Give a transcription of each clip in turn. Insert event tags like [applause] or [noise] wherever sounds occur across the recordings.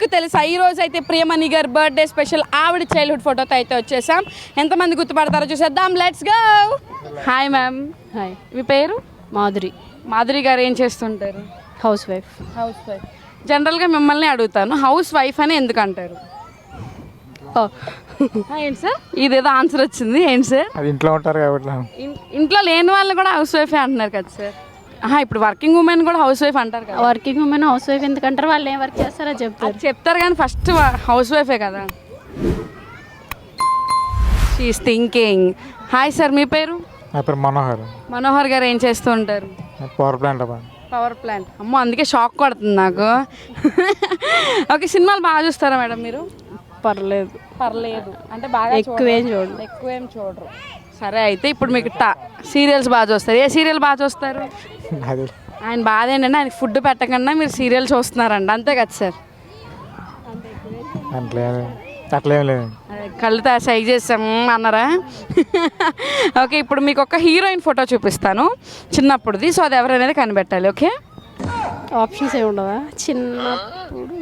మీకు తెలుసా ఈ రోజు అయితే ప్రియమణి గారి బర్త్డే స్పెషల్ ఆవిడ చైల్డ్హుడ్ ఫోటోతో అయితే వచ్చేసాం. ఎంతమంది గుర్తుపడతారో చూసేద్దాం. Let's go hi ma'am hi మీ పేరు? మాధురి. మాధురి గారు ఏం చేస్తుంటారు? హౌస్ వైఫ్ హౌస్ వైఫ్ జనరల్గా మిమ్మల్ని అడుగుతాను. హౌస్ వైఫ్ అని ఎందుకు అంటారు? ఓ ఆ, [laughs] ఏంటి సార్? ఇదేదో ఆన్సర్ వచ్చింది. ఏంటి సార్? అది ఇంట్లో ఉంటారు కాబట్టి ఇంట్లో లేని వాళ్ళని కూడా హౌస్ వైఫే అంటున్నారు కదా సార్. ఇప్పుడు వర్కింగ్ ఉమెన్ కూడా హౌస్ వైఫ్ అంటారు కదా. వర్కింగ్ ఉమెన్ హౌస్ వైఫ్ ఎందుకంటారు? వాళ్ళు ఏం వర్క్ చేస్తారో చెప్తారు. చెప్తారు కానీ ఫస్ట్ హౌస్ వైఫే కదా. She is thinking hi sir మీ పేరు? నా పేరు మనోహర్. మనోహర్ గారు ఏం చేస్తూ ఉంటారు? పవర్ ప్లాంట్ అబ్బా. పవర్ ప్లాంట్ అమ్మో అందుకే షాక్ కొడుతుంది నాకు. ఓకే సినిమాలు బాగా చూస్తారా మేడం మీరు? పర్లేదు. పర్లేదు. అంటే బాగా ఎక్కువేం చూడండి ఎక్కువేం చూడరు. సరే అయితే ఇప్పుడు మీకు టా సీరియల్స్ బాగా చూస్తారు. ఏ సీరియల్ బాగా చూస్తారు? అది. ఆయన బాధ ఏంటంటే ఆయన ఫుడ్ పెట్టకుండా మీరు సీరియల్ చూస్తున్నారండి అంతే కదా సార్? అట్లే అట్లేం లేదు. కళ్ళు సైజ్ చేసాం అన్నారా? ఓకే ఇప్పుడు మీకు ఒక హీరోయిన్ ఫోటో చూపిస్తాను. చిన్నప్పుడుది సో అది ఎవరనేది కనిపెట్టాలి ఓకే? ఆప్షన్స్ ఏమి ఉండవా? చిన్నప్పుడు.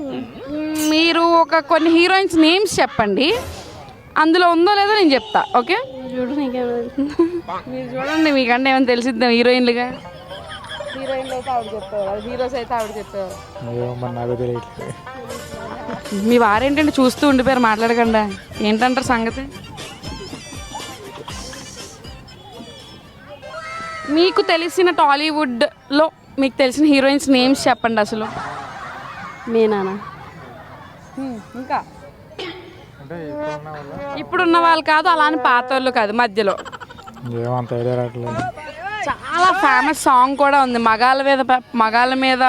మీరు ఒక కొన్ని హీరోయిన్స్ నేమ్స్ చెప్పండి. అందులో ఉందో లేదో నేను చెప్తా ఓకే? చూడు నీకేం మీరు చూడండి మీకంటే ఏమైనా తెలిసిద్దాం హీరోయిన్లుగా? హీరోయిన్లు అయితే ఆవిడ చెప్పేవారు హీరోస్ అయితే ఆవిడ చెప్పేవారు మీ వారేంటంటే చూస్తూ ఉండిపోయారు మాట్లాడకుండా? ఏంటంటారు సంగతి? మీకు తెలిసిన టాలీవుడ్లో మీకు తెలిసిన హీరోయిన్స్ నేమ్స్ చెప్పండి అసలు. మీనానా ఇంకా? అంటే ఇప్పుడున్న వాళ్ళు ఇప్పుడున్న వాళ్ళు కాదు అలానే పాత వాళ్ళు కాదు మధ్యలో. ఏమంత ఐడియా రావట్లేదు. చాలా ఫేమస్ సాంగ్ కూడా ఉంది. మగాళ్ళ మీద మగాళ్ళ మీద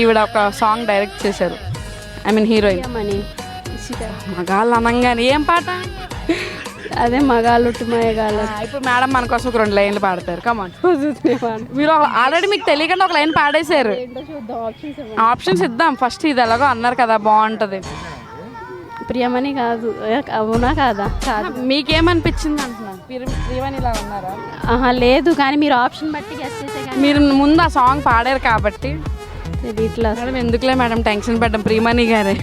ఈవిడ ఒక సాంగ్ డైరెక్ట్ చేశారు. ఐ మీన్ హీరోయిన్ మగాళ్ళు అనగానే. ఏం పాట? అదే మగాళ్ళు ఇప్పుడు మేడం మన కోసం ఒక రెండు లైన్లు పాడతారు. కమాన్ మీరు ఆల్రెడీ మీకు తెలియకుండా ఒక లైన్ పాడేశారు. ఆప్షన్స్ ఇద్దాం. ఫస్ట్ ఇది ఎలాగో అన్నారు కదా బాగుంటది. ప్రియమని కాదు అవునా కాదా? కాదు. మీకేమనిపించింది అంటున్నా? ఉన్నారా? ఆహా లేదు కానీ మీరు ఆప్షన్ బట్టి గెస్ట్ చేసే కానీ మీరు ముందు ఆ సాంగ్ పాడారు కాబట్టి. ఇట్లా మేడం ఎందుకులే మేడం టెన్షన్ పడ్డం ప్రియమణి గారే.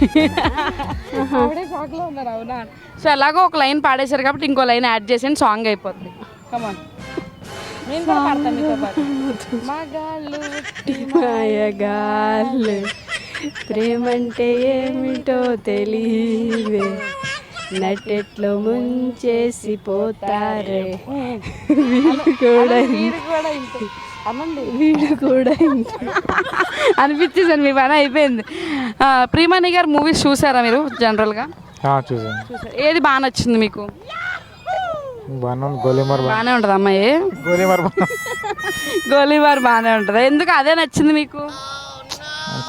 ఆవిడే షాక్లో ఉన్నారు అవునా? సో ఎలాగో ఒక లైన్ పాడేశారు కాబట్టి ఇంకో లైన్ యాడ్ చేసి సాంగ్ అయిపోద్ది. కమాన్ నేను కూడా పాడతాను మీతో పాటు. మగాళ్ళు మాయగాళ్ళు ప్రేమంటే ఏమిటో తెలియవే నటెట్లో ముంచేసి పోతారే. వీడు కూడా వీడు కూడా ఇంతే. అనండి. వీడు కూడా ఇంతే. అనిపించేసాను మీ పని అయిపోయింది. ఆ, ప్రియమణి గారు మూవీస్ చూసారా మీరు జనరల్గా ఆ, చూసాను. చూసారు? ఏది బాగా నచ్చింది మీకు? బాగానే గోలీమార్ ఉంటుంది అమ్మాయి? గోలీమార్ బా గోలీబార్ బాగానే ఉంటుంది? ఎందుకు అదే నచ్చింది మీకు?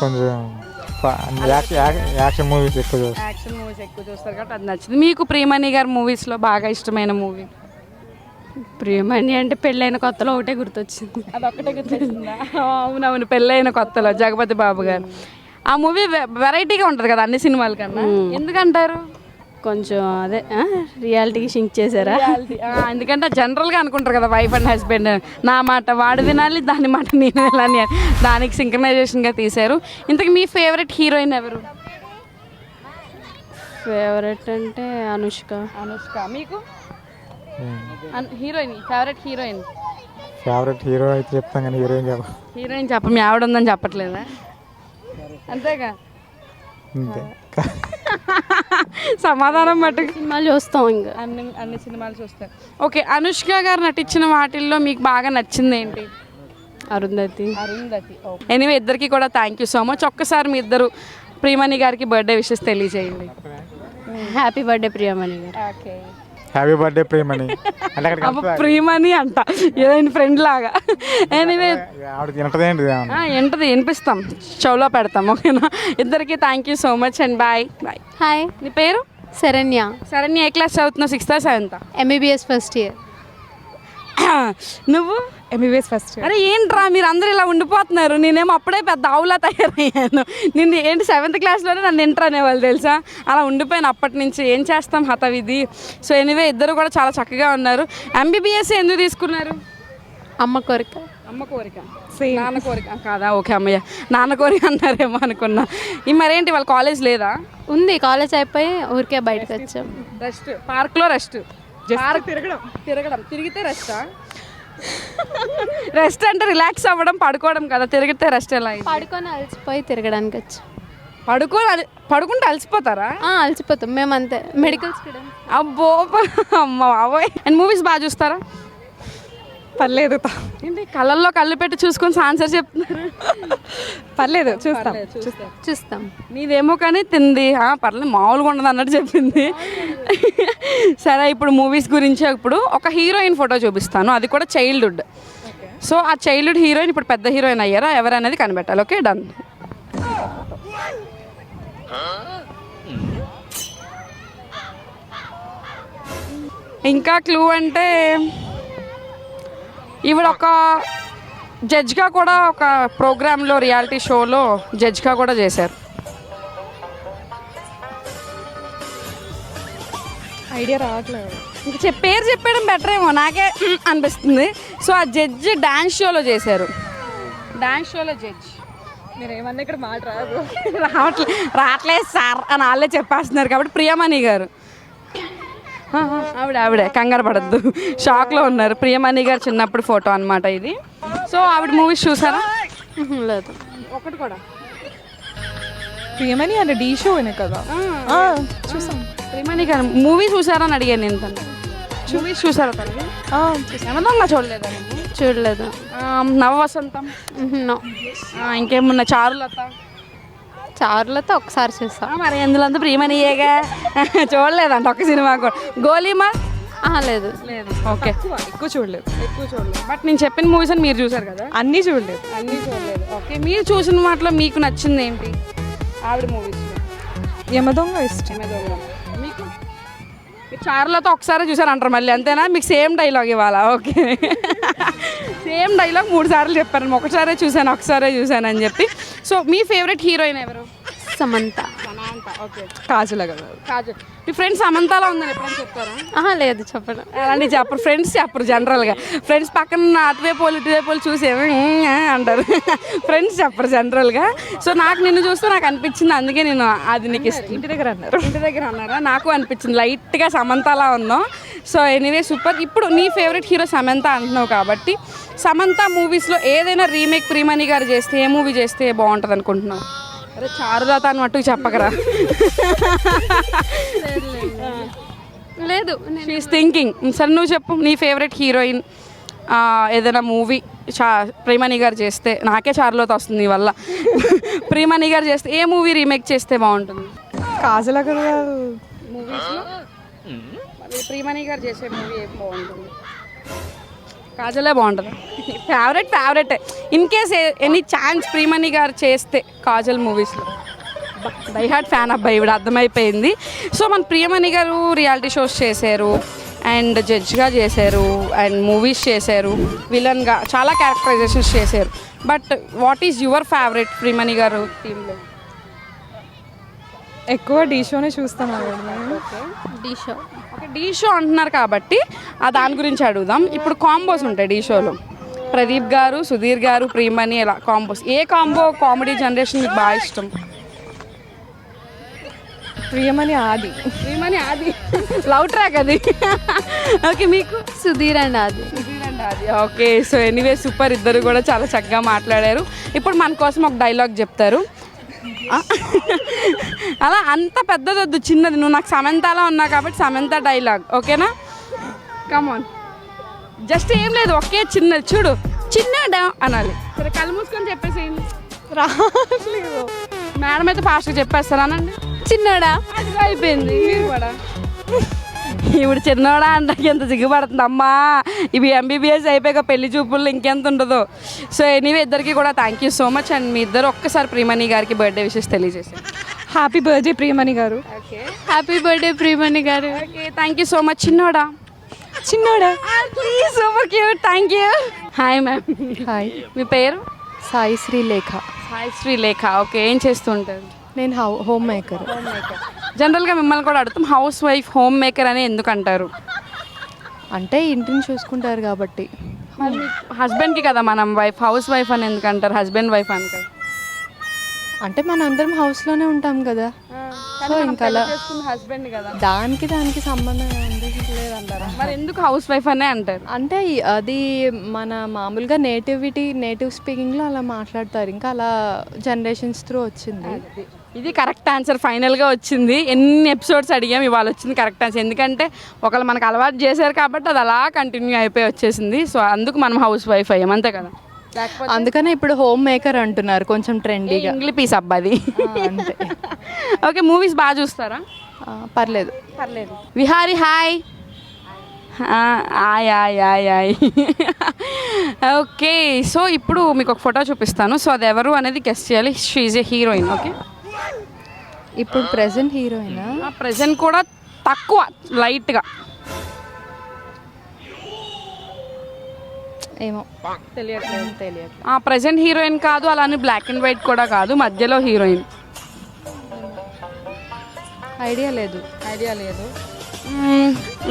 కొంచెం యాక్షన్ యాక్- యాక్షన్ మూవీస్ ఎక్కువ యాక్షన్ మూవీస్ ఎక్కువ చూస్తారు కాబట్టి అది నచ్చింది. మీకు ప్రియమణి గారి మూవీస్లో బాగా ఇష్టమైన మూవీ ప్రియమణి అంటే పెళ్ళైన కొత్తలో ఒకటే గుర్తొచ్చింది. అది ఒక్కటే గుర్తొచ్చిందా? అవునవును పెళ్ళైన కొత్తలో జగపతి బాబు గారు. ఆ మూవీ వెరైటీగా ఉంటుంది కదా అన్ని సినిమాల కన్నా? ఎందుకంటారు? కొంచెం అదే రియాలిటీకి షింక్ చేశారా? ఎందుకంటే జనరల్గా అనుకుంటారు కదా వైఫ్ అండ్ హస్బెండ్. నా మాట వాడు వినాలి దాని మాట నేను వినాలి అని. దానికి సింక్రనైజేషన్గా తీశారు. ఇంతకు మీ ఫేవరెట్ హీరోయిన్ ఎవరు? ఫేవరెట్ అంటే అనుష్క. అనుష్క. మీకు? Heroine favourite heroine. Favourite hero అయితే చెప్తాం కానీ హీరోయిన్ చెప్ప హీరోయిన్ చెప్ప మీ ఆవిడ ఉందని చెప్పట్లేదా? అంతేగా. అంతే. [laughs] సమాధానం మట్టుకు సినిమాలు చూస్తాం ఇంకా. అన్ని అన్ని సినిమాలు చూస్తారు ఓకే అనుష్క గారు నటించిన వాటిల్లో మీకు బాగా నచ్చింది ఏంటి? అరుంధతి. అరుంధతి ఎనీవే ఇద్దరికి కూడా థ్యాంక్ యూ సో మచ్ ఒక్కసారి మీ ఇద్దరు ప్రియమణి గారికి బర్త్డే విషెస్ తెలియజేయండి. Happy birthday Priyamani garu. Okay happy birthday ప్రేమని అంటే ప్రియమణి అంట. ఏదైనా ఫ్రెండ్ లాగా. ఎనీవే వినిపిస్తాం. షోలో పెడతాం ఓకేనా? ఇద్దరికి thank you so much and bye bye hi నీ పేరు? శరణ్య. శరణ్య ఏ క్లాస్ చదువుతున్నావు? Sixth seventh MBBS first year నువ్వు? ఎంబీబీఎస్ ఫస్ట్ అరే ఏంట్రా మీరు అందరూ ఇలా ఉండిపోతున్నారు. నేనేమో అప్పుడే పెద్ద ఆవులా తయారయ్యాను. నేను ఏంటి సెవెంత్ క్లాస్లోనే నన్ను ఎంటర్ అనేవాళ్ళు తెలుసా? అలా ఉండిపోయాను అప్పటి నుంచి. ఏం చేస్తాం హతవిధి సో ఎనివే ఇద్దరు కూడా చాలా చక్కగా ఉన్నారు. ఎంబీబీఎస్ ఎందుకు తీసుకున్నారు? అమ్మ కొరక. అమ్మ కోరిక. నాన్న కోరిక. కాదా? ఓకే అమ్మయ్య. నాన్న కోరిక అన్నారేమో అనుకున్నా. ఈ మరేంటి వాళ్ళ కాలేజ్ లేదా? ఉంది కాలేజ్ అయిపోయి ఊరికే బయటకు వచ్చాం. రెస్ట్ పార్క్లో రెస్ట్ పార్క్ తిరగడం. తిరగడం. తిరిగితే రెస్టా రెస్ట్ అంటే రిలాక్స్ అవ్వడం పడుకోవడం కదా. తిరిగితే రెస్ట్ ఎలా అయింది? పడుకొని అలసిపోయి తిరగడానికి వచ్చాం. పడుకో అలి- పడుకుంటే అలసిపోతారా? ఆ, అలసిపోతాం. మేము అంతే మెడికల్ స్టూడెంట్ అబ్బో అమ్మ బాబోయ్. అండ్ మూవీస్ బాగా చూస్తారా? పర్లేదు ఏంటి కళ్ళల్లో కళ్ళు పెట్టి చూసుకొని ఆన్సర్ చెప్తున్నారు? పర్లేదు చూస్తాం. చూస్తాం. నీదేమో కానీ తింది. పర్లేదు మామూలుగా ఉండదు అన్నట్టు చెప్పింది. సరే ఇప్పుడు మూవీస్ గురించి ఇప్పుడు ఒక హీరోయిన్ ఫోటో చూపిస్తాను. అది కూడా చైల్డ్హుడ్ సో ఆ చైల్డ్హుడ్ హీరోయిన్ ఇప్పుడు పెద్ద హీరోయిన్ అయ్యారా? ఎవరనేది కనిపెట్టాలి. Okay done. ఇంకా క్లూ అంటే ఈవిడ ఒక జడ్జ్గా కూడా ఒక ప్రోగ్రాంలో రియాలిటీ షోలో జడ్జ్గా కూడా చేశారు. ఐడియా రావట్లేదు. ఇంక చెప్ పేరు చెప్పడం బెటర్ ఏమో నాకే [laughs] అనిపిస్తుంది. సో ఆ జడ్జ్ డాన్స్ షోలో చేశారు. డాన్స్ షోలో జడ్జ్ నేను ఏమన్నా ఇక్కడ మాట రాదు. రావట్లే రావట్లేదు సార్ అని వాళ్ళే చెప్పేస్తున్నారు. కాబట్టి ప్రియమణి గారు. ఆవిడ ఆవిడే. కంగారు పడద్దు. షాక్లో ఉన్నారు. ప్రియమణి గారు చిన్నప్పుడు ఫోటో అన్నమాట ఇది. సో ఆవిడ మూవీస్ చూసారా? లేదు. ఒకటి కూడా. ప్రియమని అంటే డీ షో అయినా కదా? చూసాం. ప్రియమణి గారు మూవీ చూసారా అని అడిగాను నేను తను మూవీస్ చూసారా తనవి ఏమన్నా చూడలేదా? చూడలేదు. ఆ, నవ వసంతం ఉహు, నో. ఆ, ఇంకేమున్నా? చారులత? చారులతో ఒకసారి చూసా ఆ, మరి ఎందులో అంతా ప్రియమణియేగా చూడలేదంట ఒక సినిమా కూడా. గోలీమా? లేదు. లేదు. ఓకే. ఎక్కువ చూడలేదు. ఎక్కువ చూడలేదు. బట్ నేను చెప్పిన మూవీస్ అని మీరు చూసారు కదా? అన్నీ చూడలేదు. అన్నీ చూడలేదు. ఓకే మీరు చూసిన వాటిలో మీకు నచ్చింది ఏంటి? ఆవిడ మూవీస్లో యమదొంగ ఇష్టం. మీకు? మీరు చారులతో ఒకసారి చూసారు అంటారు మళ్ళీ అంతేనా? మీకు సేమ్ డైలాగ్ ఇవ్వాలా? ఓకే. సేమ్ డైలాగ్ మూడు సార్లు చెప్పారు ఒకసారే చూశాను ఒకసారే చూశాను అని చెప్పి. సో మీ ఫేవరెట్ హీరోయిన్ ఎవరు? సమంత. ఓకే. కాజల మీ ఫ్రెండ్స్ సమంతాలో ఉందని ఎప్పుడైనా చెప్పారా ఆహా లేదు చెప్పడం అలాంటి చెప్పరు. ఫ్రెండ్స్ చెప్పరు జనరల్గా. ఫ్రెండ్స్ పక్కన అటువైపు వాళ్ళు ఇటువైపు వాళ్ళు చూసి "ఏమో, ఉమ్, ఆ" అంటారు. ఫ్రెండ్స్ చెప్పరు జనరల్గా. సో నాకు నిన్ను చూస్తే నాకు అనిపించింది. అందుకే నేను అది నీకు ఇష్టం ఇంటి దగ్గర అన్నారు. ఇంటి దగ్గర అన్నారా? నాకు అనిపించింది. లైట్గా సమంతలా ఉన్నాం సో ఎనీవే సూపర్. ఇప్పుడు నీ ఫేవరెట్ హీరో సమంత అంటున్నావు కాబట్టి సమంత మూవీస్లో ఏదైనా రీమేక్ ప్రీమణి గారు చేస్తే ఏ మూవీ చేస్తే బాగుంటుంది అనుకుంటున్నావు అరే చారుదాత అని మట్టుకు చెప్పకరా. లేదు షీఈస్ థింకింగ్ సరే నువ్వు చెప్పు నీ ఫేవరెట్ హీరోయిన్ ఏదైనా మూవీ చా ప్రేమణి గారు చేస్తే నాకే చారులోత వస్తుంది నీ వల్ల. ప్రేమణి గారు చేస్తే ఏ మూవీ రీమేక్ చేస్తే బాగుంటుంది? కాజల మూవీస్లో ప్రియమణి గారు చేసే మూవీ ఏం బాగుంటుంది? కాజలే బాగుంటుంది. Favourite favourite in case any chance Priyamani garu చేస్తే కాజల్ మూవీస్లో బై హార్ట్ ఫ్యాన్ అబ్బాయి ఇవిడ అర్థమైపోయింది. సో మన ప్రియమణి గారు రియాలిటీ షోస్ చేశారు. అండ్ జడ్జ్గా చేశారు. అండ్ మూవీస్ చేశారు. విలన్గా చాలా క్యారెక్టరైజేషన్స్ చేశారు. But what is your favourite Priyamani garu టీంలో ఎక్కువ డీ షోనే చూస్తాను Dhee show. Okay Dhee show అంటున్నారు కాబట్టి ఆ దాని గురించి అడుగుదాం. ఇప్పుడు కాంబోస్ ఉంటాయి డీ షోలో. ప్రదీప్ గారు సుధీర్ గారు ప్రియమణి ఇలా కాంబోస్? ఏ కాంబో కామెడీ జనరేషన్ మీకు బాగా ఇష్టం? ప్రియమని ఆది. ప్రియమణి అది లవ్ ట్రాక్ అది. ఓకే మీకు? సుధీర్ అండ్ అది సుధీర్ అండ్ అది ఓకే సో ఎనీవే సూపర్. ఇద్దరు కూడా చాలా చక్కగా మాట్లాడారు. ఇప్పుడు మన కోసం ఒక డైలాగ్ చెప్తారు? అలా అంత పెద్దది వద్దు చిన్నది. నువ్వు నాకు సమంతాలో ఉన్నావు కాబట్టి సమంత డైలాగ్ ఓకేనా? కమాన్ జస్ట్ ఏం లేదు ఒకే చిన్నది. చూడు చిన్నడా అనాలి. సరే కళ్ళు మూసుకొని చెప్పేసేయండి. రావట్లేదు మేడం అయితే ఫాస్ట్గా చెప్పేస్తారా అనండి? చిన్నోడా? అది అయిపోయింది మీరు కూడా. ఇప్పుడు చిన్నవాడా అంటే ఎంత సిగ్గుపడుతుంది అమ్మా? ఇవి ఎంబీబీఎస్ అయిపోయాక పెళ్ళి చూపుల్లో ఇంకెంత ఉండదో. సో ఎనీవే ఇద్దరికి కూడా thank you so much and మీ ఇద్దరు ఒక్కసారి ప్రియమణి గారికి బర్త్డే విషెస్ తెలియజేసారు happy birthday Priyamani garu. Okay happy birthday Priyamani garu. Okay thank you so much చిన్నోడా? చిన్నోడా? Super cute thank you hi ma'am hi మీ పేరు? సాయి శ్రీ లేఖ హాయ్ శ్రీలేఖ. ఓకే ఏం చేస్తుంటారు నేను హౌ హోమ్ మేకర్ జనరల్గా మిమ్మల్ని కూడా అడుగుతాం హౌస్ వైఫ్ హోమ్ మేకర్ అని ఎందుకు అంటారు? అంటే ఇంటిని చూసుకుంటారు కాబట్టి. హస్బెండ్కి కదా మనం వైఫ్ హౌస్ వైఫ్ అని ఎందుకంటారు హస్బెండ్ వైఫ్ అంటారు అంటే మన అందరం హౌస్లోనే ఉంటాం కదా. సో ఇంకా అలా హస్బెండ్ కదా. దానికి దానికి సంబంధం లేదంటారా మరి ఎందుకు హౌస్ వైఫ్ అనే అంటారు? అంటే అది మన మామూలుగా నేటివిటీ నేటివ్ స్పీకింగ్లో అలా మాట్లాడతారు. ఇంకా అలా జనరేషన్స్ త్రూ వచ్చింది. ఇది కరెక్ట్ ఆన్సర్ ఫైనల్గా వచ్చింది. ఎన్ని ఎపిసోడ్స్ అడిగాం ఇవాళ వచ్చింది కరెక్ట్ ఆన్సర్. ఎందుకంటే ఒకళ్ళు మనకు అలవాటు చేశారు కాబట్టి అది అలా కంటిన్యూ అయిపోయి వచ్చేసింది. సో అందుకు మనం హౌస్ వైఫ్ అయ్యాం అంతే కదా? అందుకనే ఇప్పుడు హోమ్ మేకర్ అంటున్నారు కొంచెం ట్రెండీగా ఇంగ్లీ పీస్ అబ్బాది అంతే. [laughs] ఓకే మూవీస్ బాగా చూస్తారా? పర్లేదు. పర్లేదు. విహారీ హాయ్. ఆయ్ ఆయ్ ఆయ్ ఆయ్ ఓకే సో ఇప్పుడు మీకు ఒక ఫోటో చూపిస్తాను. సో అది ఎవరు అనేది గెస్ట్ చేయాలి. She's a heroine okay? ఇప్పుడు ప్రెసెంట్ హీరోయినా ప్రజెంట్ కూడా తక్కువ లైట్గా ఏమో. తెలియట్లేదు తెలియదు ఆ ప్రజెంట్ హీరోయిన్ కాదు అలానే బ్లాక్ అండ్ వైట్ కూడా కాదు మధ్యలో హీరోయిన్ ఐడియా లేదు. ఐడియా లేదు.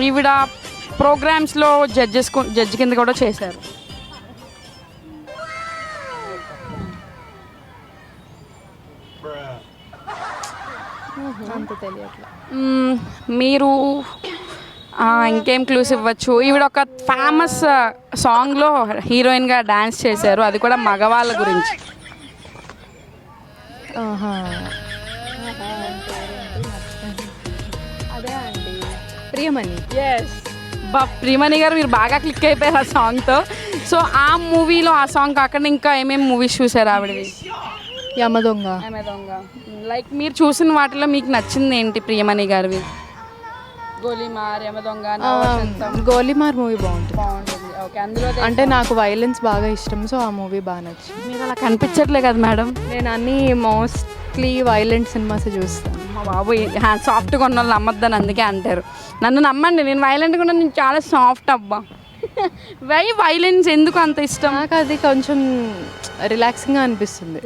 ఈవిడ ప్రోగ్రామ్స్లో జడ్జెస్ జడ్జి కింద కూడా చేశారు. మీరు ఇంకేం క్లూస్ ఇవ్వచ్చు? ఈవిడ ఒక ఫేమస్ సాంగ్లో హీరోయిన్గా డాన్స్ చేశారు. అది కూడా మగవాళ్ళ గురించి. ఆహా. అదే అండి. ప్రియమణి. ఎస్ బా ప్రియమణి గారు మీరు బాగా క్లిక్ అయిపోయారు ఆ సాంగ్తో సో ఆ మూవీలో ఆ సాంగ్ కాకుండా ఇంకా ఏమేమి మూవీస్ చూసారు ఆవిడవి? యమదొంగ లైక్ మీరు చూసిన వాటిలో మీకు నచ్చింది ఏంటి ప్రియమణి గారివి? గోలీమార్ యమదొంగ నవవసంతం. గోలిమార్ మూవీ బాగుంటుంది. బాగుంటుంది. ఓకే అందులో అంటే నాకు వైలెన్స్ బాగా ఇష్టం సో ఆ మూవీ బాగా నచ్చింది. మీరు అలా కనిపించట్లే కదా మేడం. నేను అన్ని మోస్ట్లీ వైలెంట్ సినిమాస్ చూస్తాను. మా బాబు సాఫ్ట్గా ఉన్న వాళ్ళు నమ్మొద్దని అందుకే అంటారు. నన్ను నమ్మండి నేను వైలెంట్గా ఉన్న నేను చాలా సాఫ్ట్ అబ్బా. వై వైలెన్స్ ఎందుకు అంత ఇష్టం? నాకు అది కొంచెం అనిపిస్తుంది.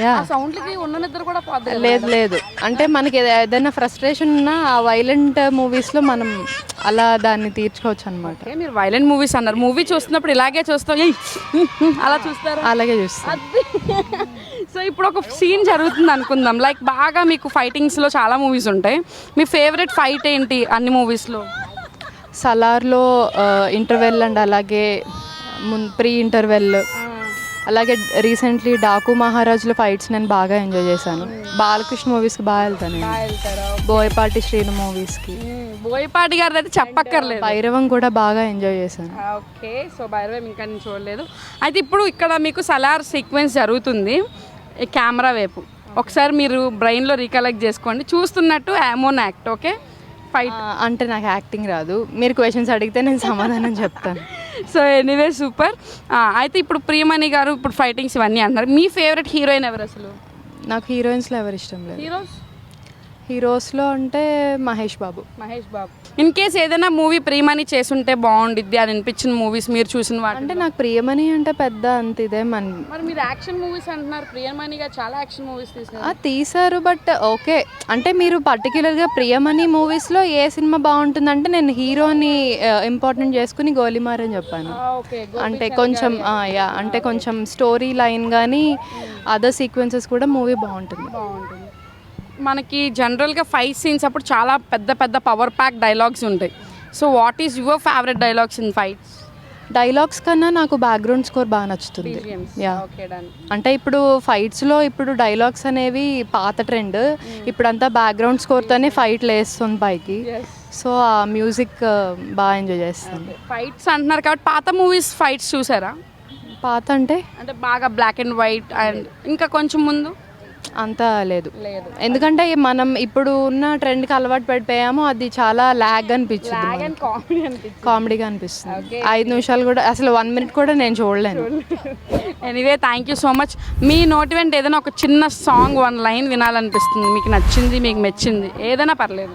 యా సౌండ్లకి ఉన్న నిద్ర కూడా పోద్ది లేదు లేదు. అంటే మనకి ఏద- ఏదైనా ఫ్రస్ట్రేషన్ ఉన్నా ఆ వైలెంట్ మూవీస్లో మనం అలా దాన్ని తీర్చుకోవచ్చు అనమాట మీరు వైలెంట్ మూవీస్ అన్నారు. మూవీ చూస్తున్నప్పుడు ఇలాగే చూస్తాం. "ఏయ్, అలా చూస్తారు? అలాగే చూస్తాను సో ఇప్పుడు ఒక సీన్ జరుగుతుంది అనుకుందాం. లైక్ బాగా మీకు ఫైటింగ్స్లో చాలా మూవీస్ ఉంటాయి. మీ ఫేవరెట్ ఫైట్ ఏంటి అన్ని మూవీస్లో సలార్లో ఇంటర్వెల్ అండ్ అలాగే మున్ ప్రీ ఇంటర్వెల్ అలాగే రీసెంట్లీ డాకు మహారాజులో ఫైట్స్ నేను బాగా ఎంజాయ్ చేశాను. బాలకృష్ణ మూవీస్కి బాగా వెళ్తాను నేను. బోయపాటి శ్రీను మూవీస్కి బోయపాటి గారిది అయితే చెప్పక్కర్లేదు భైరవం కూడా బాగా ఎంజాయ్ చేశాను. ఓకే. సో భైరవం ఇంకా నేను చూడలేదు. అయితే ఇప్పుడు ఇక్కడ మీకు సలార్ సీక్వెన్స్ జరుగుతుంది. కెమెరా వైపు. ఒకసారి మీరు బ్రెయిన్లో రీకలెక్ట్ చేసుకోండి. చూస్తున్నట్టు యామోన్ యాక్ట్ ఓకే? ఫైట్ అంటే నాకు యాక్టింగ్ రాదు. మీరు క్వశ్చన్స్ అడిగితే నేను సమాధానం చెప్తాను. సో ఎనీవే సూపర్ అయితే ఇప్పుడు ప్రియమణి గారు ఇప్పుడు ఫైటింగ్స్ ఇవన్నీ అంటున్నారు. మీ ఫేవరెట్ హీరోయిన్ ఎవరు అసలు? నాకు హీరోయిన్స్లో ఎవరు ఇష్టం లేదు. హీరోస్ హీరోస్లో అంటే మహేష్ బాబు. మహేష్ బాబు. ఇన్ కేస్ ఏదైనా మూవీ ప్రియమణి చేసుంటే బాగుండిద్ది అని అనిపించిన మూవీస్ మీరు చూసిన వాటి అంటే నాకు ప్రియమణి అంటే పెద్ద అంత ఇదే మన మరి మీరు యాక్షన్ మూవీస్ అంటున్నారు ప్రియమణి గారు చాలా యాక్షన్ మూవీస్ తీసినారు ఆ, తీశారు బట్ ఓకే అంటే మీరు పర్టికులర్గా ప్రియమణి మూవీస్లో ఏ సినిమా బాగుంటుందంటే నేను హీరోని ఇంపార్టెంట్ చేసుకుని గోలిమార్ అని చెప్పాను. ఓకే అంటే కొంచెం యా అంటే కొంచెం స్టోరీ లైన్ కానీ అదర్ సీక్వెన్సెస్ కూడా మూవీ బాగుంటుంది. బాగుంటుంది. మనకి జనరల్గా ఫైవ్ సీన్స్ అప్పుడు చాలా పెద్ద పెద్ద పవర్ ప్యాక్ డైలాగ్స్ ఉంటాయి. So what is your favourite dialogues in fights dialogues కన్నా నాకు బ్యాక్గ్రౌండ్ స్కోర్ బాగా నచ్చుతుంది. యా అంటే ఇప్పుడు ఫైట్స్లో ఇప్పుడు డైలాగ్స్ అనేవి పాత ట్రెండ్ ఇప్పుడంతా బ్యాక్గ్రౌండ్ స్కోర్తోనే ఫైట్లు వేస్తుంది పైకి. సో ఆ మ్యూజిక్ బాగా ఎంజాయ్ చేస్తాను ఫైట్స్ అంటున్నారు కాబట్టి పాత మూవీస్ ఫైట్స్ చూసారా? పాత అంటే? అంటే బాగా బ్లాక్ అండ్ వైట్ అండ్ ఇంకా కొంచెం ముందు? అంత లేదు. ఎందుకంటే మనం ఇప్పుడు ఉన్న ట్రెండ్కి అలవాటు పడిపోయామో అది చాలా ల్యాగ్ అనిపించింది కామెడీగా అనిపిస్తుంది. ఐదు నిమిషాలు కూడా అసలు వన్ మినిట్ కూడా నేను చూడలేను. Anyway thank you so much మీ నోటి వెంట ఏదైనా ఒక చిన్న సాంగ్ వన్ లైన్ వినాలనిపిస్తుంది. మీకు నచ్చింది మీకు మెచ్చింది ఏదైనా పర్లేదు.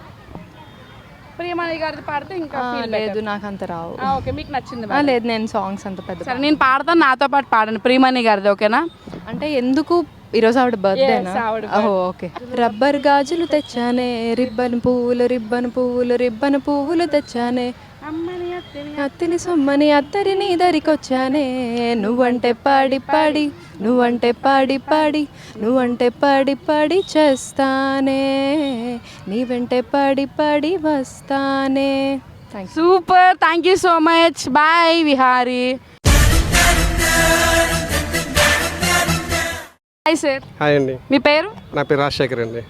ప్రియమణి గారిది పాడితే ఇంకా లేదు. నాకు అంత రావు ఓకే మీకు నచ్చింది లేదు నేను సాంగ్స్ అంత పెద్ద సరే నేను పాడతాను నాతో పాటు పాడండి. ప్రియమణి గారిది ఓకేనా? అంటే ఎందుకు ఈరోజు ఆవిడ బర్త్డేనా ఓహో ఓకే. రబ్బర్ గాజులు తెచ్చానే రిబ్బన్ పువ్వులు రిబ్బన్ పువ్వులు రిబ్బన్ పువ్వులు తెచ్చానే. అత్తిని సొమ్మని అత్తరిని దరికొచ్చానే. నువ్వంటే పాడి పాడి నువ్వంటే పాడి పాడి నువ్వంటే పాడి పాడి చేస్తానే. నీ వెంటే పాడి పాడి వస్తానే. Super thank you so much bye Vihari hi sir. Hi అండి. మీ పేరు? నా పేరు రాజశేఖర్ అండి.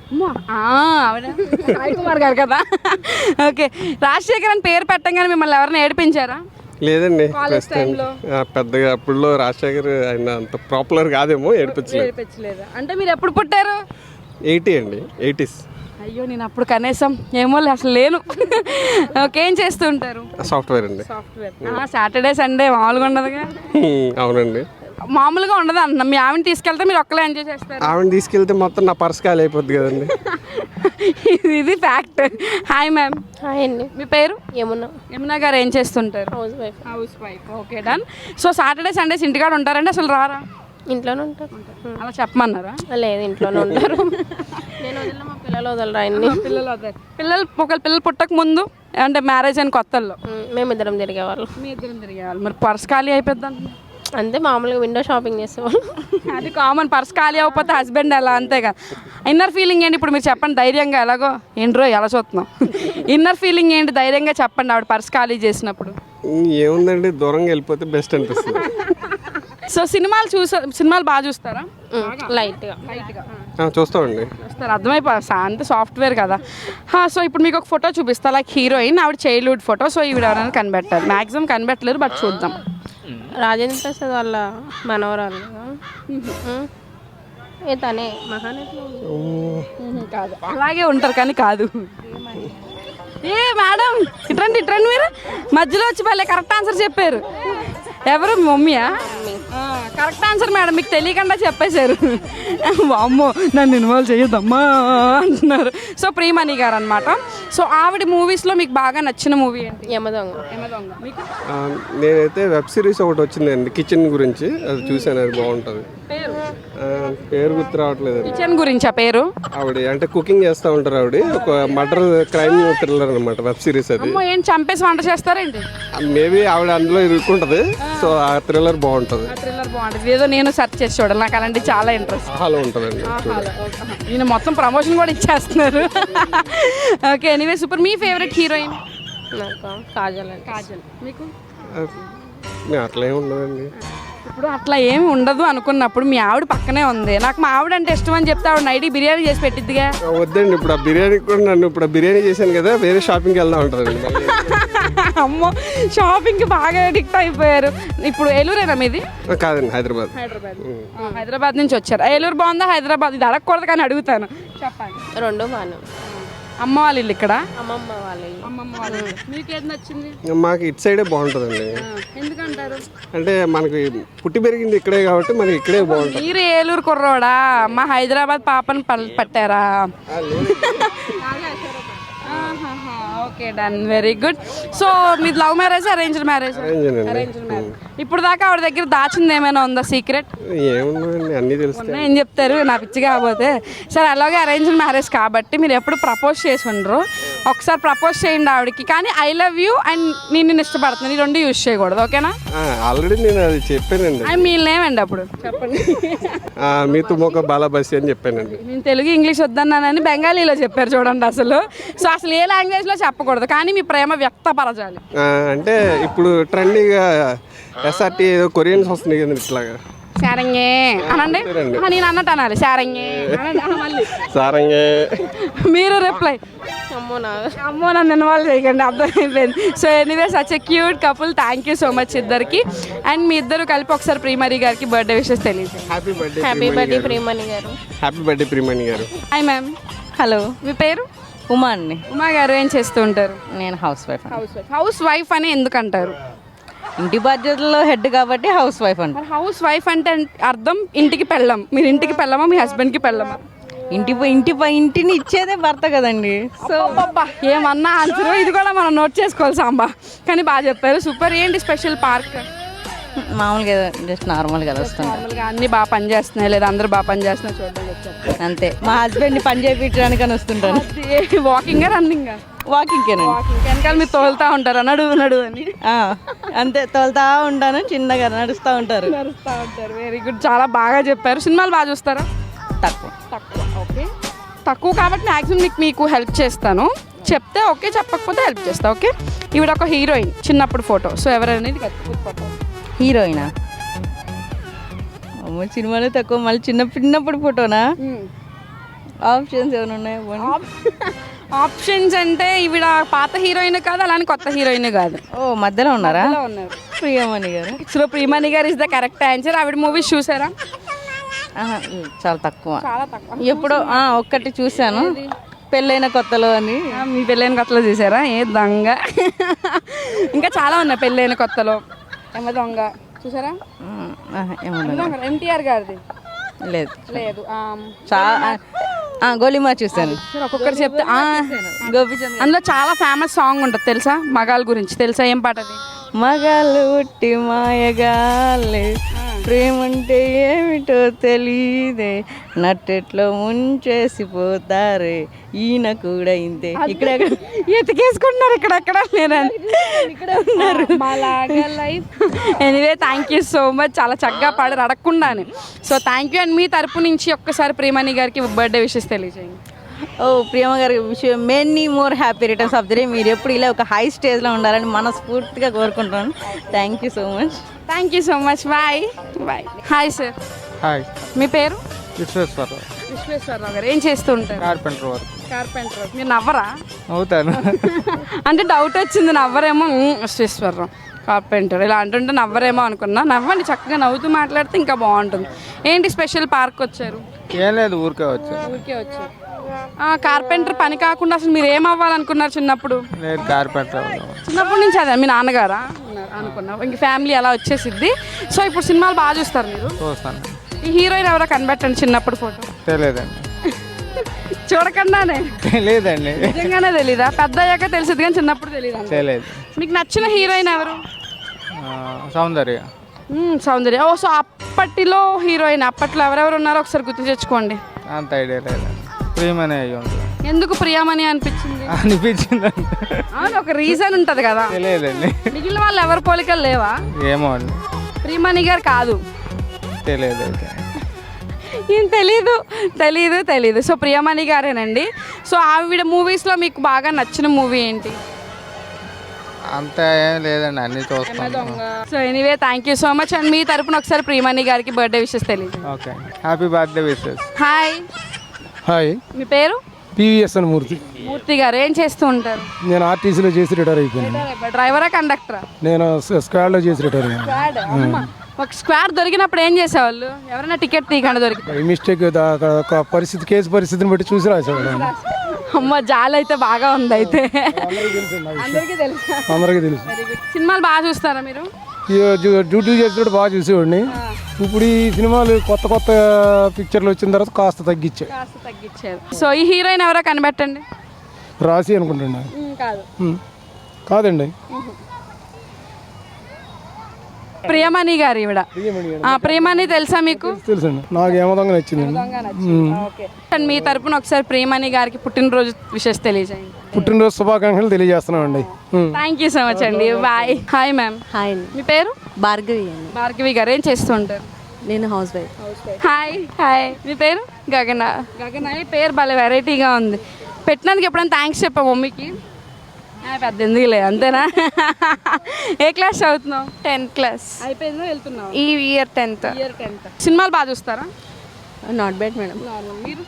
కుమార్ గారు కదా. ఓకే. రాజశేఖర్ అని పేరు పెట్టంగానే మిమ్మల్ని ఎవరైనా ఏడిపించారా? లేదండి పెద్దగా అప్పుడులో రాజశేఖర్ ఆయన అంత పాపులర్ కాదేమో ఏడిపించలేదు. అంటే మీరు ఎప్పుడు పుట్టారు? ఎయిటీ అండి ఎయిటీస్. అయ్యో నేను అప్పుడు కనీసం ఏమో అసలు లేను. ఓకే ఏం చేస్తూ ఉంటారు? సాఫ్ట్వేర్ అండి. సాఫ్ట్వేర్. సాటర్డే సండే మామూలుగా ఉండదుగా. [laughs] అవునండి. మామూలుగా ఉండదు అంటున్నా మీ ఆవిడని తీసుకెళ్తే మీరు ఒక్కలే ఎంజాయ్ చేస్తారు. ఆవిడ తీసుకెళ్తే మొత్తం నా పర్స్ ఖాళీ అయిపోద్ది కదండి. [laughs] ఇది- ఫ్యాక్ట్ హాయ్ మ్యామ్ హాయ్ అండి. మీ పేరు? ఏమన్నా యమునా గారు ఏం చేస్తుంటారు? Housewife housewife okay done so Saturday Sundays ఇంటికాడ ఉంటారండి? అసలు రారా? ఇంట్లోనే ఉంటారు. అలా చెప్పమన్నారా? లేదు ఇంట్లోనే ఉంటారు. [laughs] నేను వదిలిన మా పిల్లలు వదలరా ఆయన్ని [laughs] పిల్లలు అదే పిల్లలు ఒకవేళ పిల్లలు పుట్టక ముందు అంటే మ్యారేజ్ అయిన కొత్తల్లో. మేమిద్దరం తిరిగేవాళ్ళం. మీ ఇద్దరం తిరిగేవాళ్ళు. మరి పర్స్ ఖాళీ అయిపోద్ది అంతే మామూలుగా విండో షాపింగ్ చేసేవాళ్ళం. అది కామన్ పర్స్ ఖాళీ అవ్వకపోతే హస్బెండ్ ఎలా అంతే కదా. ఇన్నర్ ఫీలింగ్ ఏంటి? ఇప్పుడు మీరు చెప్పండి ధైర్యంగా ఎలాగో. ఏంట్రో ఎలా చూస్తున్నాం ఇన్నర్ ఫీలింగ్ ఏంటి? ధైర్యంగా చెప్పండి ఆవిడ పర్స్ ఖాళీ చేసినప్పుడు. ఏముందండి? దూరంగా వెళ్ళిపోతే బెస్ట్ అనిపిస్తుంది. సో సినిమాలు చూసా సినిమాలు బాగా చూస్తారా? లైట్గా ఆ, చూస్తామండి. చూస్తారు అర్థమైపోయి అంతే సాఫ్ట్వేర్ కదా. హా, సో ఇప్పుడు మీకు ఒక ఫోటో చూపిస్తా లైక్ హీరోయిన్ ఆవిడ చైల్డ్హుడ్ ఫోటో సో ఈవిడ ఎవరైనా కనిపెట్టారు? మాక్సిమం కనిపెట్టలేరు బట్ చూద్దాం. రాజేంద్ర ప్రసాద్ వాళ్ళ మనవరాలు. ఏ తనే? మహానటి కాదు. అలాగే ఉంటారు కానీ కాదు. ఏ మేడం ఇట్రండి ఇట్రండి మీరు. మధ్యలో వచ్చి భలే కరెక్ట్ ఆన్సర్ చెప్పారు. ఎవరు? మమ్మీయా కరెక్ట్ ఆన్సర్ మేడం మీకు తెలియకుండా చెప్పేశారు. అమ్మో నన్ను ఇన్వాల్వ్ చేయొద్దమ్మా అంటున్నారు. సో ప్రియమణి గారు అనమాట సో ఆవిడ మూవీస్లో మీకు బాగా నచ్చిన మూవీ ఏంటి? యమదొంగ మీకు? నేనైతే వెబ్ సిరీస్ ఒకటి వచ్చిందండి కిచెన్ గురించి. అది చూసాను అది బాగుంటుంది. పేరు గుర్తు రావట్లేదండి కిచెన్ గురించా పేరు? ఆవిడ అంటే కుకింగ్ చేస్తూ ఉంటారు ఆవిడ. ఒక మర్డర్ క్రైమ్ థ్రిల్లర్ అనమాట వెబ్ సిరీస్ అది. అమ్మో ఏం చంపేసి వంట చేస్తారేంటి? మేబీ ఆవిడ అందులో ఇరుక్కుంటది. సో ఆ థ్రిల్లర్ బాగుంటుంది. ఆ థ్రిల్లర్ బాగుంటుంది. ఏదో నేను సెర్చ్ చేసి చూడాలి. నాకు అలాంటి చాలా ఇంట్రెస్ట్. హాలో ఉంటుందండి. ఈయన మొత్తం ప్రమోషన్ కూడా ఇచ్చేస్తున్నారు. Okay anyway super. మీ ఫేవరెట్ హీరోయిన్? నాకు? కాజల్ అంటే కాజల్. మీకు? అట్లా ఏమి ఉండదండి ఇప్పుడు అట్లా ఏమి ఉండదు అనుకున్నప్పుడు మీ ఆవిడ పక్కనే ఉంది. నాకు మా ఆవిడ అంటే ఇష్టం అని చెప్తే ఆవిడ నైట్ బిర్యానీ చేసి పెట్టిద్దిగా. వద్దండి ఇప్పుడు ఆ బిర్యానీ కూడా నన్ను ఇప్పుడు బిర్యానీ చేశాను కదా వేరే షాపింగ్కి వెళ్దాం మళ్ళీ. [laughs] అమ్మో షాపింగ్కి బాగా అడిక్ట్ అయిపోయారు. ఇప్పుడు ఏలూరేనా మీది? కాదండి హైదరాబాద్. హైదరాబాద్. హైదరాబాద్ నుంచి వచ్చారు. ఏలూరు బాగుందా హైదరాబాద్? ఇది అడగకూడదు కానీ అడుగుతాను. చెప్పండి. రెండు బాగానే అమ్మ వాళ్ళ ఇల్లు ఇక్కడ? అమ్మమ్మ వాళ్ళ. అమ్మమ్మ వాళ్ళ. మీకు ఏది నచ్చింది? మాకు ఇటు సైడే బాగుంటుందండి. ఎందుకంటారు? అంటే మనకి పుట్టి పెరిగింది ఇక్కడే కాబట్టి మనకి ఇక్కడే బాగుంటుంది. మీరు ఏలూరు కుర్రోడా? మా హైదరాబాద్ పాపని పల్- పట్టారా? Okay done. Very good so మీది love marriage arranged marriage arranged marriage ఇప్పుడు దాకా ఆవిడ దగ్గర దాచింది ఏమైనా ఉందా సీక్రెట్ ఏమున్నాయండి అన్నీ తెలుస్తాయి. ఏం చెప్తారు? నా పిచ్చి కాకపోతే. సరే అలాగే అరేంజ్డ్ మ్యారేజ్ కాబట్టి మీరు ఎప్పుడు ప్రపోజ్ చేసి ఉండరు. ఒకసారి ప్రపోజ్ చేయండి ఆవిడకి. కానీ ఐ లవ్ యూ అండ్ నేను నిన్ను ఇష్టపడుతున్నాను. ఈ రెండు యూజ్ చేయకూడదు ఓకేనా? ఆల్రెడీ నేను అది చెప్పానండి. ఐ మీ నేమండి అప్పుడు? చెప్పండి. మీతో ఒక బాలాబసి అని చెప్పానండి. నేను తెలుగు ఇంగ్లీష్ వద్దన్నానని బెంగాలీలో చెప్పారు చూడండి అసలు. సో అసలు ఏ లాంగ్వేజ్లో చెప్పకూడదు కానీ మీ ప్రేమ వ్యక్తపరచాలి. ఆ, అంటే ఇప్పుడు ట్రెండీగా ఎస్ఆర్టీ ఏదో కొరియన్స్ వస్తున్నాయి కదండి ఇట్లాగా. శారంగే. అనండి? నేను అన్నట్టు అనాలి. శారంగే. అనండి. మళ్ళీ. సారంగే మీరు రిప్లై అమ్మో నా. అమ్మో నన్ను ఇన్వాల్వ్ చేయకండి అర్థమైపోయింది. So anyway such a cute couple thank you so much ఇద్దరికి. అండ్ మీ ఇద్దరు కలిపి ఒకసారి ప్రీమరీ గారికి బర్త్డే విషెస్ తెలియదు happy birthday happy birthday Priyamani garu. Happy birthday Priyamani garu. Hi ma'am hello మీ పేరు? ఉమా అండి ఉమా గారు ఏం చేస్తూ ఉంటారు? నేను హౌస్ వైఫ్ అండి. హౌస్ వైఫ్ హౌస్ వైఫ్ అని ఎందుకు అంటారు ఇంటి బాధ్యతలో హెడ్ కాబట్టి హౌస్ వైఫ్ అండి. మరి హౌస్ వైఫ్ అంటే అర్థం ఇంటికి పెళ్ళం. మీరు ఇంటికి పెళ్ళమా? మీ హస్బెండ్కి పెళ్ళమా? ఇంటి ఇంటి ఇంటిని ఇచ్చేదే భర్త కదండి. సో ఏమన్నా ఆన్సర్ ఇది కూడా మనం నోట్ చేసుకోవాలి సాంబా. కానీ బాగా చెప్పారు. సూపర్ ఏంటి స్పెషల్ పార్క్ మామూలుగా జస్ట్ నార్మల్గా నార్మల్గా అన్ని బాగా పనిచేస్తున్నాయి లేదా అందరూ బాగా పనిచేస్తున్నాయి చూడడానికి వచ్చారు అంతే. మా హస్బెండ్ని పని చేయించడానికి అని వస్తుంటాను వాకింగ్ రన్నింగ్ వాకింగ్కేనండి వాకింగ్ వెనకాల మీరు తోలుతా ఉంటారా? నడువు నడువు అని. ఆ, అంతే. తోలుతా ఉంటాను చిన్నగా నడుస్తూ ఉంటారు. నడుస్తూ ఉంటారు. వెరీ గుడ్ చాలా బాగా చెప్పారు. సినిమాలు బాగా చూస్తారా? తక్కువ. తక్కువ. ఓకే. తక్కువ కాబట్టి మ్యాక్సిమం మీకు మీకు హెల్ప్ చేస్తాను. చెప్తే ఓకే చెప్పకపోతే హెల్ప్ చేస్తా ఓకే? ఈవిడ ఒక హీరోయిన్ చిన్నప్పుడు ఫోటో. సో ఎవరనేది గుర్తుపట్టాలి హీరోయినా? అమ్మ సినిమాలో తక్కువ. మళ్ళీ చిన్న చిన్నప్పుడు ఫోటోనా? ఆప్షన్స్ ఏమైనా ఉన్నాయా? [laughs] ఆప్షన్స్ అంటే ఈవిడ పాత హీరోయిన్ కాదు అలానే కొత్త హీరోయిన్ కాదు. ఓ మధ్యలో ఉన్నారా? Priyamani garu. So Priyamani garu is the correct answer. ఆవిడ మూవీస్ చూసారా? చాలా తక్కువ. ఎప్పుడో ఆ, ఒక్కటి చూశాను. పెళ్ళైన కొత్తలో అని. మీ పెళ్ళైన కొత్తలో చూసారా? ఏ దొంగ. ఇంకా చాలా ఉన్నాయి పెళ్ళైన కొత్తలో. ఎమ్మ దొంగ. చూసారా? ఎంటీఆర్ గారిది. లేదు. లేదు చాలా గోలిమా చూశాను. ఒక్కొక్కరు చెప్తే ఆ, గోపిచంద్ అందులో చాలా ఫేమస్ సాంగ్ ఉంటుంది తెలుసా? మగాళ్ళ గురించి. తెలుసా ఏం పాట అది మగాళ్ళు ఉట్టి మాయగాలే ప్రేమంటే ఏమిటో తెలియదే నట్టెట్లో ముంచేసిపోతారే ఈయన కూడా ఇంతే. ఇక్కడ ఎతికేసుకుంటున్నారు ఇక్కడ ఎక్కడ లేరని ఇక్కడ ఉన్నారు. Life. Anyway thank you so much చాలా చక్కగా పాడారు అడగకుండానే. సో థ్యాంక్ యూ అండ్ మీ తరపు నుంచి ఒక్కసారి ప్రేమణి గారికి బర్త్డే విషెస్ తెలియజేయండి. ఓ ప్రియమ గారి విషయం. Many more happy returns of the day మీరు ఎప్పుడు ఇలా ఒక హై స్టేజ్లో ఉండాలని మనస్ఫూర్తిగా కోరుకుంటున్నాను. Thank you so much thank you so much bye bye hi sir hi మీ పేరు? విశ్వేశ్వరరావు విశ్వేశ్వరరావు గారు. ఏం చేస్తూ ఉంటారు కార్పెంటర్ వర్క్ కార్పెంటర్ మీరు నవ్వరా? అవుతాను [laughs] అంటే డౌట్ వచ్చింది నవ్వరేమో. విశ్వేశ్వరరావు కార్పెంటర్ ఇలా అంటుంటే నవ్వరేమో అనుకున్నా. నవ్వండి చక్కగా నవ్వుతూ మాట్లాడితే ఇంకా బాగుంటుంది. ఏంటి స్పెషల్ పార్క్ వచ్చారు? ఏం లేదు ఊరికే వచ్చా ఊరికే వచ్చారు. ఆ, కార్పెంటర్ పని కాకుండా అసలు మీరు ఏం అవ్వాలనుకున్నారు చిన్నప్పుడు? కార్పెంటర్ చిన్నప్పటి నుంచి అదే మీ నాన్నగారా? అనుకున్నా. ఇంక ఫ్యామిలీ అలా వచ్చేసిద్ది. సో ఇప్పుడు సినిమాలు బాగా చూస్తారు మీరు? చూస్తాను. ఈ హీరోయిన్ ఎవరో కనిపెట్టండి చిన్నప్పుడు ఫోటో. తెలియదండి. [laughs] చూడకుండానే? తెలియదండి. నిజంగానే తెలీదా? పెద్ద అయ్యాక తెలిసింది కానీ చిన్నప్పుడు తెలియదు. మీకు నచ్చిన హీరోయిన్ ఎవరు? సౌందర్య. మ్మ్, సౌందర్య. ఓ సో అప్పటిలో హీరోయిన్ అప్పట్లో ఎవరెవరు ఉన్నారో ఒకసారి గుర్తు తెచ్చుకోండి. అంత ఐడియా లేదండి ప్రియమనే అయ్యి ఉంటుంది. ఎందుకు ప్రియామణి అనిపించింది? అనిపించిందండి అవును ఒక రీజన్ ఉంటుంది కదా. తెలియదండి. మిగిలిన వాళ్ళు ఎవరి పోలికలు లేవా? ఏమో అండి. ప్రియమణి గారు కాదు. తెలియదు అయితే. ఏం తెలీదు? తెలీదు తెలీదు. సో ప్రియమణి గారేనండి. సో ఆవిడ మూవీస్లో మీకు బాగా నచ్చిన మూవీ ఏంటి? అంత ఏం లేదండి అన్ని చూస్తాను so anyway thank you so much and మీ తరపున ఒకసారి ప్రియమణి గారికి బర్త్డే విషెస్ తెలియదు okay. Happy birthday wishes hi hi మీ పేరు? పివిఎస్ఎన్ మూర్తి. మూర్తి గారు ఏం చేస్తూ ఉంటారు? నేను ఆర్టీసీలో చేసి రిటైర్ అయిపోయాను. డ్రైవరా కండక్టరా నేను స్క్వా- స్క్వాడ్లో చేసి రిటైర్ అయ్యాను. అమ్మ. ఒక స్క్వాడ్ దొరికినప్పుడు ఏం చేసేవాళ్ళు? ఎవరైనా టికెట్ తీయకుండా దొరికి మిస్టేక్ పరిస్థితి కేసు పరిస్థితిని బట్టి చూసి రాసేవాడు అమ్మ జాలి అయితే బాగా ఉంది అయితే. అందరికీ తెలుసు అందరికీ సినిమాలు బాగా చూస్తారా మీరు? డ్యూటీ చేసేటప్పుడు బాగా చూసేవాడిని. ఇప్పుడు ఈ సినిమాలు కొత్త కొత్త పిక్చర్లు వచ్చిన తర్వాత కాస్త తగ్గించారు. సో ఈ హీరోయిన్ ఎవరో కనిపెట్టండి. రాసి అనుకుంటున్నా. కాదు. ఉమ్. కాదండి. ప్రియమణి గారు ఈవిడ. ఆ, ప్రియమణి తెలుసా మీకు? తెలుసండి. నాకు నచ్చిందండి మీ తరపున ఒకసారి ప్రియమణి గారికి పుట్టినరోజు విషెస్ తెలియజేయండి. పుట్టినరోజు శుభాకాంక్షలు తెలియజేస్తున్నామండి. థ్యాంక్ యూ సో మచ్ అండి. బాయ్ హాయ్ మ్యామ్ హాయ్ అండి. మీ పేరు? భార్గవి అండి. భార్గవి గారు. ఏం చేస్తుంటారు నేను హౌస్ వైఫ్. హాయ్ హాయ్ మీ పేరు? గగన. గగన ఈ పేరు భలే వెరైటీగా ఉంది. పెట్టినందుకు ఎప్పుడైనా థ్యాంక్స్ చెప్పా మమ్మీకి పెద్ద ఎందుకులే అంతేనా? ఏ క్లాస్ చదువుతున్నావు? Tenth class. అయిపోయిందో? వెళ్తున్నావు? ఈ ఇయర్ టెన్త్. ఇయర్ టెన్త్ సినిమాలు బాగా చూస్తారా? నాట్ బ్యాడ్ మేడం మీరు?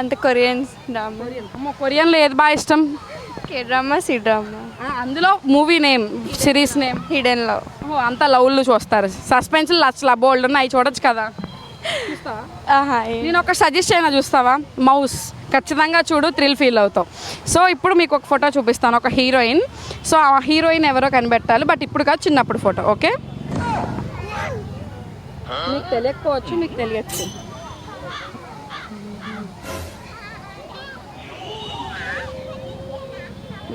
అంటే కొరియన్స్ డ్రామా. అమ్మో కొరియన్లో ఏది బాగా ఇష్టం? కే డ్రామా సి డ్రామా అందులో movie name series name. Hidden love అంతా లవ్లు చూస్తారు. సస్పెన్స్ అసలు బోల్డ్ ఉన్నాయి చూడొచ్చు కదా. నేను ఒక సజెస్ట్ అయినా చూస్తావా? మౌస్. ఖచ్చితంగా చూడు థ్రిల్ ఫీల్ అవుతావు. సో ఇప్పుడు మీకు ఒక ఫోటో చూపిస్తాను ఒక హీరోయిన్. సో ఆ హీరోయిన్ ఎవరో కనిపెట్టాలి బట్ ఇప్పుడు కాదు చిన్నప్పుడు ఫోటో ఓకే? మీకు తెలియకపోవచ్చు మీకు తెలియచ్చు.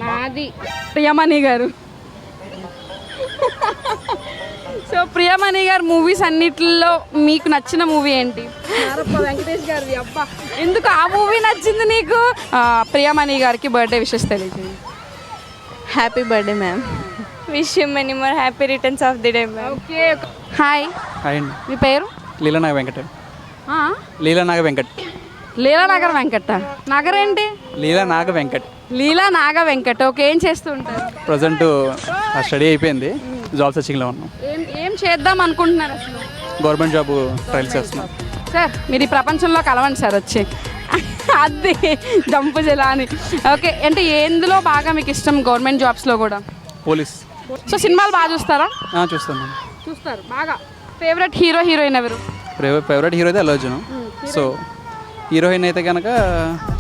నాది. ప్రియమణి గారు. సో ప్రియమణి గారి మూవీస్ అన్నిటిలో మీకు నచ్చిన మూవీ ఏంటి? వెంకటేష్ గారి అబ్బా. ఎందుకు ఆ మూవీ నచ్చింది నీకు? ప్రియమణి గారికి బర్త్డే విషెస్ తెలియజేయండి happy birthday ma'am wish you many more happy returns of the day ma'am okay hi hi అండి. మీ పేరు? లీలానాగ వెంకట్ ఆ, లీలానాగ వెంకట్. లీలానగర్ వెంకట? నగర్ ఏంటి? లీలానాగ వెంకట్. లీలా నాగ వెంకట్. ఓకే ఏం చేస్తూ ఉంటారు? ప్రజెంట్ స్టడీ అయిపోయింది. జాబ్ సర్చింగ్లో ఉన్నాం. ఏం ఏం చేద్దాం అనుకుంటున్నారు అసలు? గవర్నమెంట్ జాబ్ ట్రయల్స్ చేస్తున్నాం. సార్ మీరు ఈ ప్రపంచంలో కలవండి సార్ వచ్చి. అది జంపు జలాని. ఓకే అంటే ఎందులో బాగా మీకు ఇష్టం గవర్నమెంట్ జాబ్స్లో కూడా? పోలీస్. సో సినిమాలు బాగా చూస్తారా? చూస్తాను. చూస్తారు బాగా. ఫేవరెట్ హీరో హీరోయిన్ ఎవరు? ఫేవరెట్ హీరో అయితే అల్లు సో హీరోయిన్ అయితే కనుక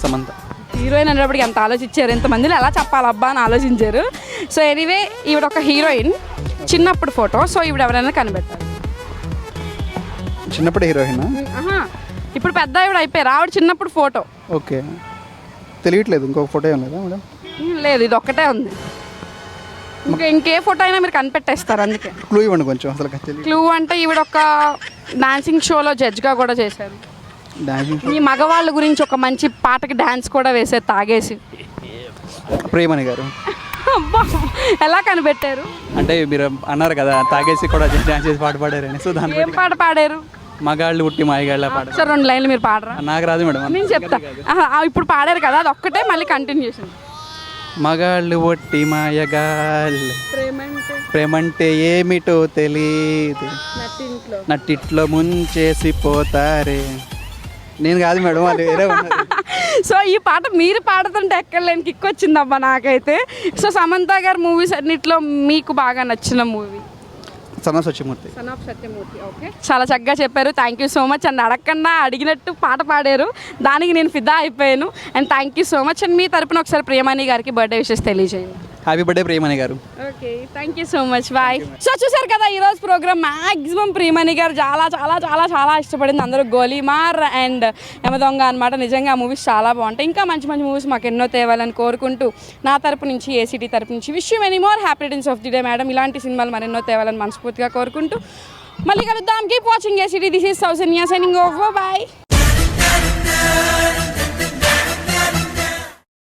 సమంత. హీరోయిన్ అనేటప్పటికి ఎంత ఆలోచించారు. ఎంతమందిని ఎలా చెప్పాలబ్బా అని ఆలోచించారు. సో ఎనీవే ఈవిడ ఒక హీరోయిన్. చిన్నప్పుడు ఫోటో సో ఈవిడ ఎవరైనా కనిపెట్టారు చిన్నప్పుడు హీరోయిన్? ఆహా. ఇప్పుడు పెద్ద ఈవిడ అయిపోయారు. ఆవిడ చిన్నప్పుడు ఫోటో. ఓకే. తెలియట్లేదు ఇంకొక ఫోటో ఏం లేదా మేడం? లేదు ఇది ఒక్కటే ఉంది. ఇంకా ఇంకే ఫోటో అయినా మీరు కనిపెట్టేస్తారు అందుకే. క్లూ ఇవ్వండి కొంచెం అసలు తెలియదు. క్లూ అంటే ఈవిడ ఒక డాన్సింగ్ షోలో జడ్జ్గా కూడా చేశారు. డాన్సింగ్ ఈ మగవాళ్ళ గురించి ఒక మంచి పాటకి డాన్స్ కూడా వేసారు తాగేసి. ప్రేమణి గారు. అబ్బా ఎలా కనిపెట్టారు? అంటే మీరు అన్నారు కదా తాగేసి కూడా డాన్స్ చేసి పాట పాడారని. సో దాన్ని ఏం పాట పాడారు? మగాళ్ళు ఉట్టి మాయగాళ్ళ పాట సార్ రెండు లైన్లు మీరు పాడరా? నాకు రాదు మేడం నేను చెప్తా. ఆహా, ఆ, ఇప్పుడు పాడారు కదా అది ఒక్కటే మళ్ళీ కంటిన్యూషన్ మగాళ్ళు ఒట్టి మాయగాళ్ళు. ప్రేమంటే? ఏమిటో తెలియదు నట్టిట్లో ముంచేసి పోతారే. నేను కాదు మేడం వాళ్ళు వేరే ఉన్నారు. సో ఈ పాట మీరు పాడుతుంటే ఎక్కడ లేని కిక్ వచ్చిందబ్బా నాకైతే. సో సమంత గారి మూవీస్ అన్నిట్లో మీకు బాగా నచ్చిన movie Sanna Satyamurthy. Son of Satyamurthy okay. చాలా చక్కగా చెప్పారు. Thank you so much and అడగకుండా అడిగినట్టు పాట పాడారు. దానికి నేను ఫిదా అయిపోయాను. And thank you so much and మీ తరపున ఒకసారి ప్రియమణి గారికి బర్త్డే విషెస్ తెలియజేయండి. Happy birthday Priyamani garu. Okay thank you so much bye so చూసారు కదా ఈరోజు ప్రోగ్రామ్ మ్యాక్సిమం ప్రియమణి గారు చాలా చాలా చాలా చాలా ఇష్టపడింది అందరూ గోలీమార్ అండ్ యమదొంగ అనమాట నిజంగా ఆ మూవీస్ చాలా బాగుంటాయి. ఇంకా మంచి మంచి మూవీస్ మాకు ఎన్నో తేవాలని కోరుకుంటూ నా తరపు నుంచి ఏసీటీ తరపు నుంచి wish you many more happy returns of the day madam ఇలాంటి సినిమాలు మరెన్నో తేవాలని మనస్ఫూర్తిగా కోరుకుంటూ మళ్ళీ కలుద్దాం. Keep watching ACT this is Soujanya signing off bye